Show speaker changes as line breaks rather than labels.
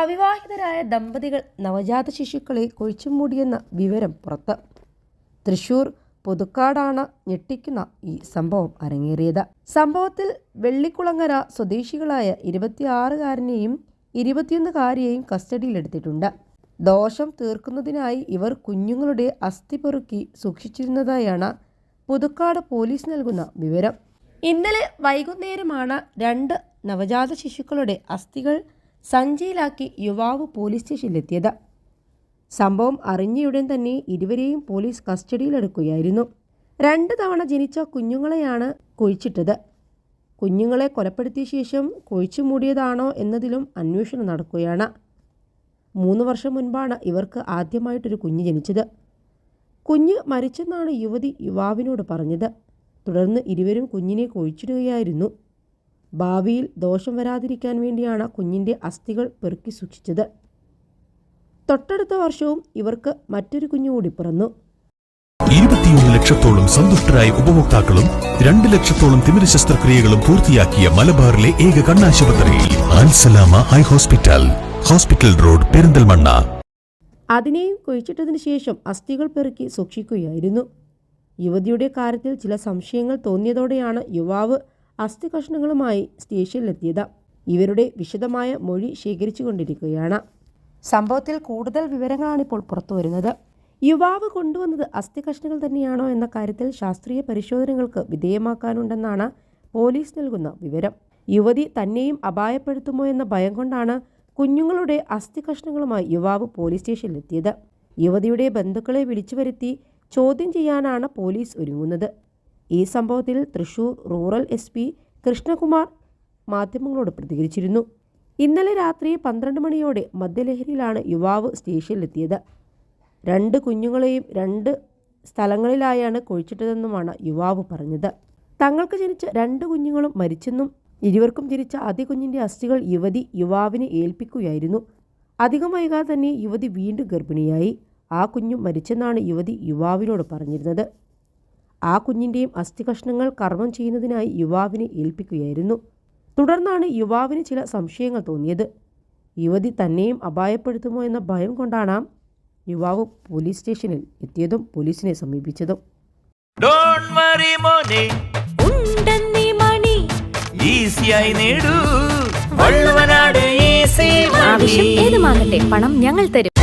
അവിവാഹിതരായ ദമ്പതികൾ നവജാത ശിശുക്കളെ കുഴിച്ചുമൂടിയെന്ന വിവരം പുറത്ത്. തൃശൂർ പുതുക്കാടാണ് ഞെട്ടിക്കുന്ന ഈ സംഭവം അരങ്ങേറിയത്. സംഭവത്തിൽ വെള്ളിക്കുളങ്ങര സ്വദേശികളായ ഇരുപത്തിയാറുകാരനെയും ഇരുപത്തിയൊന്നുകാരിയെയും കസ്റ്റഡിയിലെടുത്തിട്ടുണ്ട്. ദോഷം തീർക്കുന്നതിനായി ഇവർ കുഞ്ഞുങ്ങളുടെ അസ്ഥി പെറുക്കി സൂക്ഷിച്ചിരുന്നതായാണ് പുതുക്കാട് പോലീസ് നൽകുന്ന വിവരം. ഇന്നലെ വൈകുന്നേരമാണ് രണ്ട് നവജാത ശിശുക്കളുടെ അസ്ഥികൾ സഞ്ചിയിലാക്കി യുവാവ് പോലീസ് സ്റ്റേഷനിലെത്തിയത്. സംഭവം അറിഞ്ഞയുടൻ തന്നെ ഇരുവരെയും പോലീസ് കസ്റ്റഡിയിലെടുക്കുകയായിരുന്നു. രണ്ട് തവണ ജനിച്ച കുഞ്ഞുങ്ങളെയാണ് കുഴിച്ചിട്ടത്. കുഞ്ഞുങ്ങളെ കൊലപ്പെടുത്തിയ ശേഷം കുഴിച്ചു മൂടിയതാണോ എന്നതിലും അന്വേഷണം നടക്കുകയാണ്. മൂന്ന് വർഷം മുൻപാണ് ഇവർക്ക് ആദ്യമായിട്ടൊരു കുഞ്ഞ് ജനിച്ചത്. കുഞ്ഞ് മരിച്ചെന്നാണ് യുവതി യുവാവിനോട് പറഞ്ഞത്. തുടർന്ന് ഇരുവരും കുഞ്ഞിനെ കുഴിച്ചിടുകയായിരുന്നു. ഭാവിയിൽ ദോഷം വരാതിരിക്കാൻ വേണ്ടിയാണ് കുഞ്ഞിന്റെ അസ്ഥികൾ പെറുക്കി സൂക്ഷിച്ചത്. തൊട്ടടുത്ത വർഷവും ഇവർക്ക് മറ്റൊരു കുഞ്ഞു കൂടി പിറന്നു.
ഇരുപത്തിയൊന്ന് ലക്ഷത്തോളം സന്തുഷ്ടരായ ഉപഭോക്താക്കളും രണ്ട് ലക്ഷത്തോളം തിമിര ശസ്ത്രക്രിയകളും പൂർത്തിയാക്കിയ മലബാറിലെ ഏക കണ്ണാശുപത്രി Al Salama eye hospital hospital road Perinthalmanna.
അതിനെയും കുഴിച്ചിട്ടതിന് ശേഷം അസ്ഥികൾ പെറുക്കി സൂക്ഷിക്കുകയായിരുന്നു. യുവതിയുടെ കാര്യത്തിൽ ചില സംശയങ്ങൾ തോന്നിയതോടെയാണ് യുവാവ് അസ്ഥി കഷ്ണങ്ങളുമായി സ്റ്റേഷനിലെത്തിയത്. ഇവരുടെ വിശദമായ മൊഴി ശേഖരിച്ചു കൊണ്ടിരിക്കുകയാണ് സംഭവത്തിൽ കൂടുതൽ വിവരങ്ങളാണ് ഇപ്പോൾ പുറത്തുവരുന്നത്. യുവാവ് കൊണ്ടുവന്നത് അസ്ഥി കഷ്ണങ്ങൾ തന്നെയാണോ എന്ന കാര്യത്തിൽ ശാസ്ത്രീയ പരിശോധനകൾക്ക് വിധേയമാക്കാനുണ്ടെന്നാണ് പോലീസ് നൽകുന്ന വിവരം. യുവതി തന്നെയും അപായപ്പെടുത്തുമോ എന്ന ഭയം കൊണ്ടാണ് കുഞ്ഞുങ്ങളുടെ അസ്ഥി കഷ്ണങ്ങളുമായി യുവാവ് പോലീസ് സ്റ്റേഷനിലെത്തിയത്. യുവതിയുടെ ബന്ധുക്കളെ വിളിച്ചു വരുത്തി ചോദ്യം ചെയ്യാനാണ് പോലീസ് ഒരുങ്ങുന്നത്. ഈ സംഭവത്തിൽ Thrissur rural S P Krishnakumar മാധ്യമങ്ങളോട് പ്രതികരിച്ചിരുന്നു. ഇന്നലെ രാത്രി പന്ത്രണ്ട് മണിയോടെ മദ്യലഹരിയിലാണ് യുവാവ് സ്റ്റേഷനിലെത്തിയത്. രണ്ട് കുഞ്ഞുങ്ങളെയും രണ്ട് സ്ഥലങ്ങളിലായാണ് കുഴിച്ചിട്ടതെന്നുമാണ് യുവാവ് പറഞ്ഞത്. തങ്ങൾക്ക് ജനിച്ച രണ്ട് കുഞ്ഞുങ്ങളും മരിച്ചെന്നും ഇരുവർക്കും ജനിച്ച ആദ്യ കുഞ്ഞിന്റെ അസ്ഥികൾ യുവതി യുവാവിനെ ഏൽപ്പിക്കുകയായിരുന്നു. അധികം വൈകാതെ തന്നെ യുവതി വീണ്ടും ഗർഭിണിയായി. ആ കുഞ്ഞും മരിച്ചെന്നാണ് യുവതി യുവാവിനോട് പറഞ്ഞിരുന്നത്. ആ കുഞ്ഞിന്റെയും അസ്ഥികഷ്ണങ്ങൾ കർമ്മം ചെയ്യുന്നതിനായി യുവാവിനെ ഏൽപ്പിക്കുകയായിരുന്നു. തുടർന്നാണ് യുവാവിന് ചില സംശയങ്ങൾ തോന്നിയത്. യുവതി തന്നെയും അപായപ്പെടുത്തുമോ എന്ന ഭയം കൊണ്ടാണ് യുവാവ് പോലീസ് സ്റ്റേഷനിൽ എത്തിയതും പോലീസിനെ സമീപിച്ചതും.
ഡോണ്ട് വറി മോനെ.
ഉണ്ടെന്നീ മണി.
ഈസിയായി നേടൂ. വള്ളുവനാട് ഈസി
ആവശ്യം ഏതുമാകട്ടെ പണം ഞങ്ങൾ തരും.